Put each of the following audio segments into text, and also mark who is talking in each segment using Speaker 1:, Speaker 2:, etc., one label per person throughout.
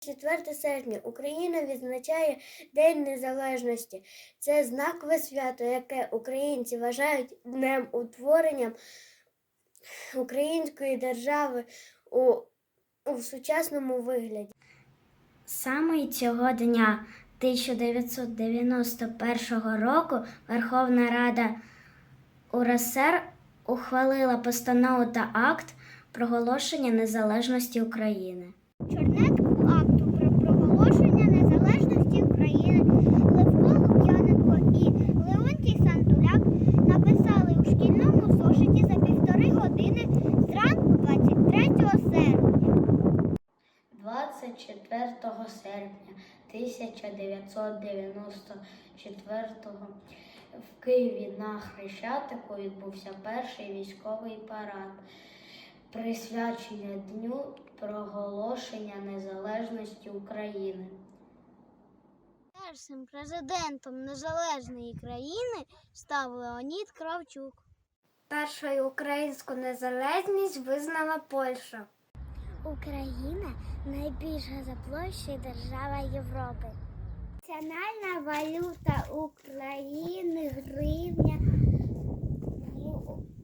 Speaker 1: 4 серпня Україна відзначає День Незалежності. Це знакове свято, яке українці вважають днем утворенням української держави у, у сучасному вигляді.
Speaker 2: Саме цього дня 1991 року Верховна Рада УРСР ухвалила постанову та акт проголошення незалежності України.
Speaker 3: Чорнетку години зранку 23 серпня.
Speaker 2: 24 серпня 1994 в Києві на Хрещатику відбувся перший військовий парад, присвячення Дню проголошення незалежності України.
Speaker 3: Першим президентом незалежної країни став Леонід Кравчук.
Speaker 1: Першою українську незалежність визнала Польща.
Speaker 3: Україна найбільша за площею держава Європи. Національна валюта України гривня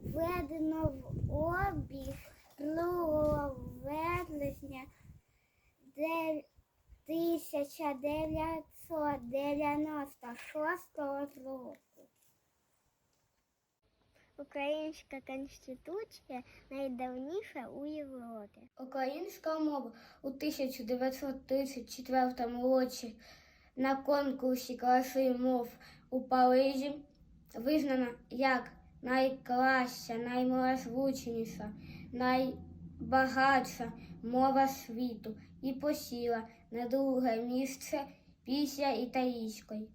Speaker 3: введено в обіг 2 вересня 1996 року. Українська конституція найдавніша у Європі.
Speaker 2: Українська мова у 1934 році на конкурсі краси мов у Парижі визнана як найкраща, наймилозвучніша, найбагатша мова світу і посіла на друге місце після італійської.